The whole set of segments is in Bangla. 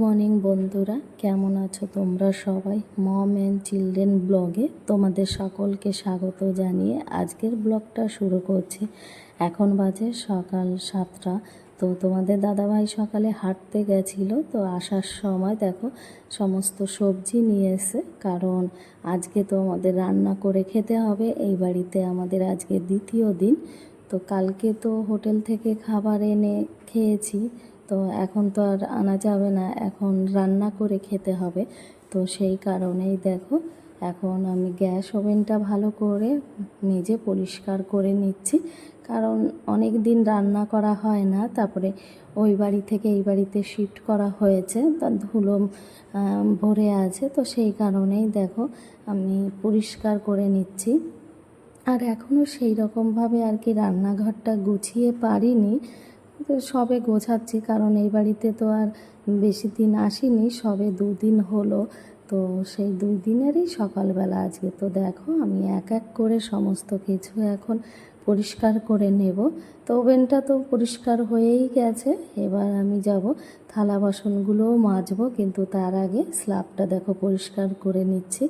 মর্নিং বন্ধুরা, কেমন আছো তোমরা সবাই? মম অ্যান্ড চিলড্রেন ব্লগে তোমাদের সকলকে স্বাগত জানিয়ে আজকের ব্লগটা শুরু করছি। এখন বাজে সকাল সাতটা, তো তোমাদের দাদাভাই সকালে হাঁটতে গেছিল, তো আসার সময় দেখো সমস্ত সবজি নিয়ে এসে, কারণ আজকে তো আমাদের রান্না করে খেতে হবে, এই বাড়িতে আমাদের আজকে দ্বিতীয় দিন, তো কালকে তো হোটেল থেকে খাবার এনে খেয়েছি তো এখন তো আর আনা যাবে না, এখন রান্না করে খেতে হবে। তো সেই কারণেই দেখো, এখন আমি গ্যাস ওভেনটা ভালো করে মেজে পরিষ্কার করে নিচ্ছি। কারণ অনেক দিন রান্না করা হয় না, তারপরে ওই বাড়ি থেকে এই বাড়িতে শিফট করা হয়েছে তার ধুলো ভরে আছে। তো সেই কারণেই দেখো, আমি পরিষ্কার করে নিচ্ছি। আর এখনও সেই রকমভাবে আর কি রান্নাঘরটা গুছিয়ে পারিনি। তো সবে গোছাচ্ছি, কারণ এই বাড়িতে তো আর বেশি দিন আসিনি, সবে দুদিন হলো। তো সেই দুই দিনেরই সকালবেলা আজকে। তো দেখো, আমি এক এক করে সমস্ত কিছু এখন পরিষ্কার করে নেব। তো ওভেনটা তো পরিষ্কার হয়েই গেছে। এবার আমি যাব, থালা বাসনগুলোও মাজবো, কিন্তু তার আগে স্ল্যাবটা দেখো পরিষ্কার করে নিচ্ছি।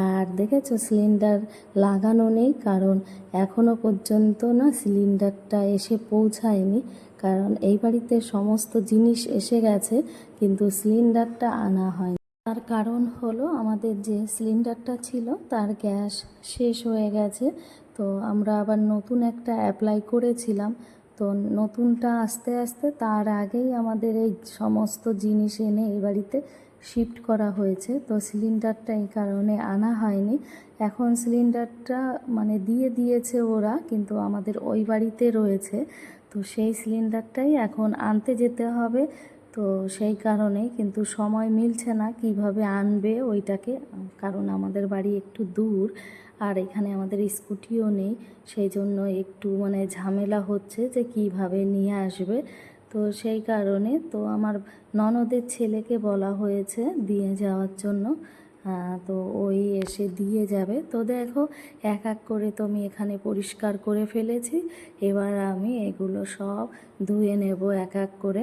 আর দেখেছ সিলিন্ডার লাগানো নেই, কারণ এখনও পর্যন্ত না সিলিন্ডারটা এসে পৌঁছায়নি। কারণ এই বাড়িতে সমস্ত জিনিস এসে গেছে, কিন্তু সিলিন্ডারটা আনা হয়নি। তার কারণ হলো আমাদের যে সিলিন্ডারটা ছিল, তার গ্যাস শেষ হয়ে গেছে। তো আমরা আবার নতুন একটা অ্যাপ্লাই করেছিলাম। তো নতুনটা আস্তে আস্তে তার আগেই আমাদের এই সমস্ত জিনিস এনে এই বাড়িতে শিফট করা হয়েছে। তো সিলিন্ডারটা এই কারণে আনা হয়নি। এখন সিলিন্ডারটা মানে দিয়ে দিয়েছে ওরা, কিন্তু আমাদের ওই বাড়িতে রয়েছে। তো সেই সিলিন্ডারটাই এখন আনতে যেতে হবে। তো সেই কারণে কিন্তু সময় মিলছে না কীভাবে আনবে ওইটাকে, কারণ আমাদের বাড়ি একটু দূর আর এখানে আমাদের স্কুটিও নেই। সেই জন্য একটু মানে ঝামেলা হচ্ছে যে কীভাবে নিয়ে আসবে। তো সেই কারণে তো আমার ননদের ছেলেকে বলা হয়েছে দিয়ে যাওয়ার জন্য। তো ওই এসে দিয়ে যাবে। তো দেখো, এক এক করে তো আমি এখানে পরিষ্কার করে ফেলেছি। এবার আমি এগুলো সব ধুয়ে নেব এক এক করে।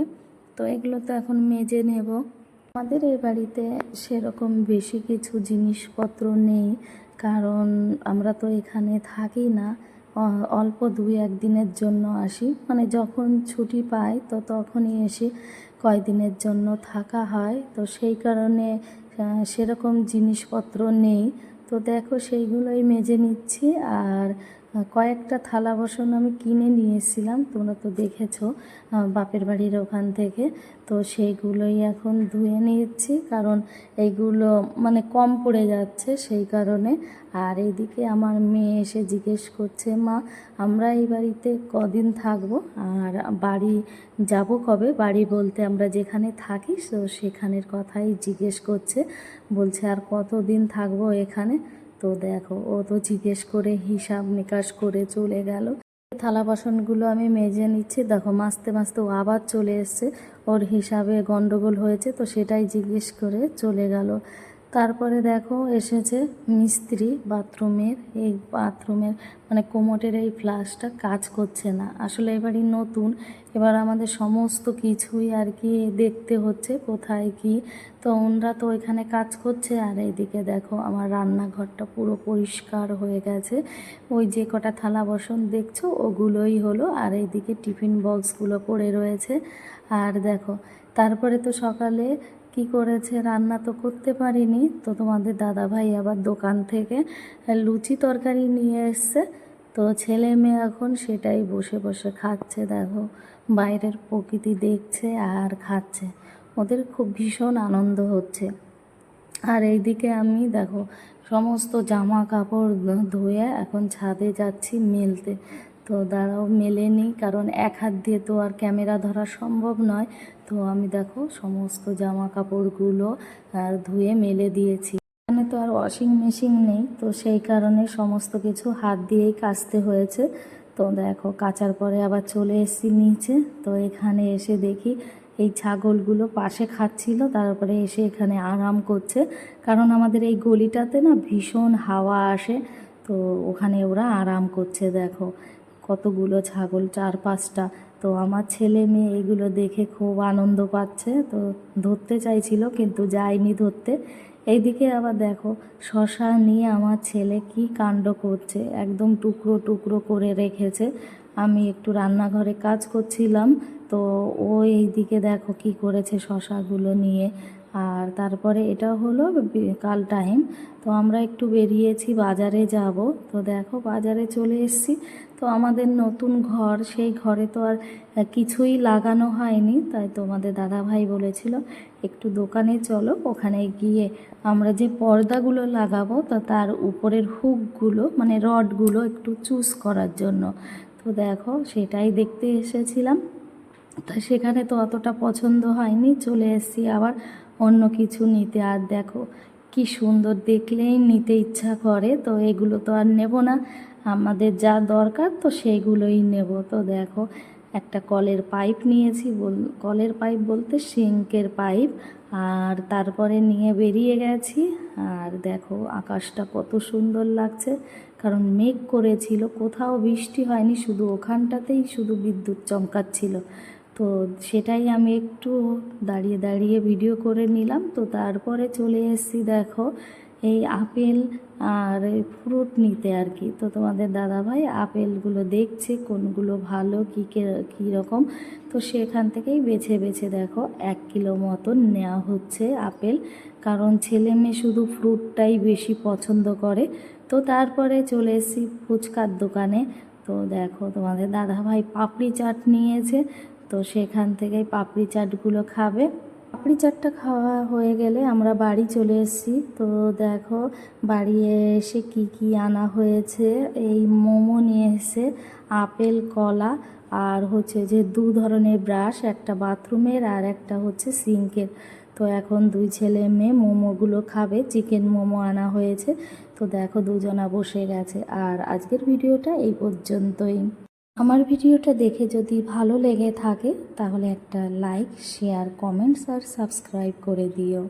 তো এগুলো তো এখন মেজে নেব। আমাদের এই বাড়িতে সেরকম বেশি কিছু জিনিসপত্র নেই। কারণ আমরা তো এখানে থাকি না। অল্প দুই একদিনের জন্য আসি। মানে যখন ছুটি পাই, তো তখনই এসে কয়দিনের জন্য থাকা হয়। তো সেই কারণে সেরকম জিনিসপত্র নেই। তো দেখো, সেইগুলোই মেজে নিচ্ছি। আর কয়েকটা থালা বাসন আমি কিনে নিয়ে এসেছিলাম তোমরা তো দেখেছ বাপের বাড়ির ওখান থেকে। তো সেইগুলোই এখন ধুয়ে নিচ্ছি কারণ এইগুলো মানে কম পড়ে যাচ্ছে সেই কারণে। আর এইদিকে আমার মেয়ে এসে জিজ্ঞেস করছে, মা, আমরা এই বাড়িতে কদিন থাকব? আর বাড়ি যাব কবে? বাড়ি বলতে আমরা যেখানে থাকি, তো সেখানের কথাই জিজ্ঞেস করছে। বলছে, আর কতদিন থাকব এখানে? তো দেখো, ও তো জিজ্ঞেস করে হিসাব নিকাশ করে চলে গেল। থালা বাসনগুলো আমি মেজে নিচ্ছি। দেখো মাঝতে মাঝতে ও আবার চলে এসছে। ওর হিসাবে গন্ডগোল হয়েছে, তো সেটাই জিজ্ঞেস করে চলে গেল। তারপরে দেখো এসেছে মিস্ত্রি বাথরুমের, এই বাথরুমের মানে কোমোটের এই ফ্লাশটা কাজ করছে না। আসলে এবারই নতুন, এবার আমাদের সমস্ত কিছুই আর কি দেখতে হচ্ছে কোথায় কি। তো ওনরা তো ওইখানে কাজ করছে, আর এইদিকে দেখো আমার রান্নাঘরটা পুরো পরিষ্কার হয়ে গেছে। ওই যে কটা থালা বাসন দেখছ, ওগুলোই হলো। আর এইদিকে টিফিন বক্সগুলো পড়ে রয়েছে। আর দেখো, তারপরে তো সকালে কি করেছে? রান্না তো করতে পারিনি। তো তোমাদের দাদা ভাই আবার দোকান থেকে লুচি তরকারি নিয়ে এসছে। তো ছেলে মেয়ে এখন সেটাই বসে বসে খাচ্ছে, দেখো। বাইরের প্রকৃতি দেখছে আর খাচ্ছে। ওদের খুব ভীষণ আনন্দ হচ্ছে। আর এইদিকে আমি, দেখো, সমস্ত জামা কাপড় ধুয়ে এখন ছাদে যাচ্ছি মেলতে। তো দাঁড়াও, মেলে নিই, কারণ এক হাত দিয়ে তো আর ক্যামেরা ধরা সম্ভব নয়। তো আমি দেখো সমস্ত জামা কাপড়গুলো আর ধুয়ে মেলে দিয়েছি। এখানে তো আর ওয়াশিং মেশিন নেই, তো সেই কারণে সমস্ত কিছু হাত দিয়েই কাচতে হয়েছে। তো দেখো, কাচার পরে আবার চলে এসেছি নিচে। তো এখানে এসে দেখি এই ছাগলগুলো পাশে খাচ্ছিল, তারপরে এসে এখানে আরাম করছে। কারণ আমাদের এই গলিটাতে না ভীষণ হাওয়া আসে, তো ওখানে ওরা আরাম করছে, দেখো। কতগুলো ছাগল, চার পাঁচটা। তো আমার ছেলে মেয়ে এগুলো দেখে খুব আনন্দ পাচ্ছে। তো ধরতে চাইছিল, কিন্তু যায়নি ধরতে। এইদিকে আবার দেখো, শশা নিয়ে আমার ছেলে কি কাণ্ড করছে। একদম টুকরো টুকরো করে রেখেছে। আমি একটু রান্নাঘরে কাজ করছিলাম, তো ও এইদিকে দেখো কি করেছে শশাগুলো নিয়ে। আর তারপরে এটা হলো বিকাল টাইম তো আমরা একটু বেরিয়েছি, বাজারে যাব। তো দেখো, বাজারে চলে এসেছি। তো আমাদের নতুন ঘর, সেই ঘরে তো আর কিছুই লাগানো হয়নি। তাই তোমাদের দাদা ভাই বলেছিল, একটু দোকানে চলো, ওখানে গিয়ে আমরা যে পর্দাগুলো লাগাবো, তো তার উপরের হুকগুলো মানে রডগুলো একটু চুজ করার জন্য। তো দেখো, সেটাই দেখতে এসেছিলাম। তা সেখানে তো অতটা পছন্দ হয়নি, চলে এসেছি আবার অন্য কিছু নিতে আর দেখো, কি সুন্দর দেখলেই নিতে ইচ্ছা করে। তো এগুলো তো আর নেব না, আমাদের যা দরকার তো সেইগুলোই নেব। তো দেখো, একটা কলের পাইপ নিয়েছি, বল, কলের পাইপ বলতে সিঙ্কের পাইপ। আর তারপরে নিয়ে বেরিয়ে গেছি। আর দেখো, আকাশটা কত সুন্দর লাগছে, কারণ মেঘ করেছিল, কোথাও বৃষ্টি হয়নি, শুধু ওখানটাতেই শুধু বিদ্যুৎ চমকাচ্ছিল। তো সেটাই আমি একটু দাঁড়িয়ে দাঁড়িয়ে ভিডিও করে নিলাম। তো তারপরে চলে এসেছি, দেখো, এই আপেল আর ফ্রুট নিতে আর কি। তো তোমাদের দাদাভাই আপেলগুলো দেখছে, কোনগুলো ভালো, কী কী রকম। তো সেখান থেকেই বেছে বেছে, দেখো, এক কিলো মতন নেওয়া হচ্ছে আপেল। কারণ ছেলে মেয়ে শুধু ফ্রুটটাই বেশি পছন্দ করে। তো তারপরে চলে এসেছি ফুচকার দোকানে। তো দেখো, তোমাদের দাদাভাই পাপড়ি চাট নিয়েছে। তো সেখান থেকেই পাপড়ি চাটগুলো খাবে। পাপড়ি চাটটা খাওয়া হয়ে গেলে আমরা বাড়ি চলে এসেছি। তো দেখো, বাড়ি এসে কি কি আনা হয়েছে? এই মোমো নিয়ে এসে আপেল, কলা আর হচ্ছে যে দু ধরনের ব্রাশ, একটা বাথরুমের আর একটা হচ্ছে সিঙ্কের। তো এখন দুই ছেলে মেয়ে মোমোগুলো খাবে, চিকেন মোমো আনা হয়েছে। তো দেখো দুজনা বসে গেছে। আর আজকের ভিডিওটা এই পর্যন্তই। আমার ভিডিওটা দেখে যদি ভালো লেগে থাকে, তাহলে একটা লাইক শেয়ার কমেন্টস আর সাবস্ক্রাইব করে দিও।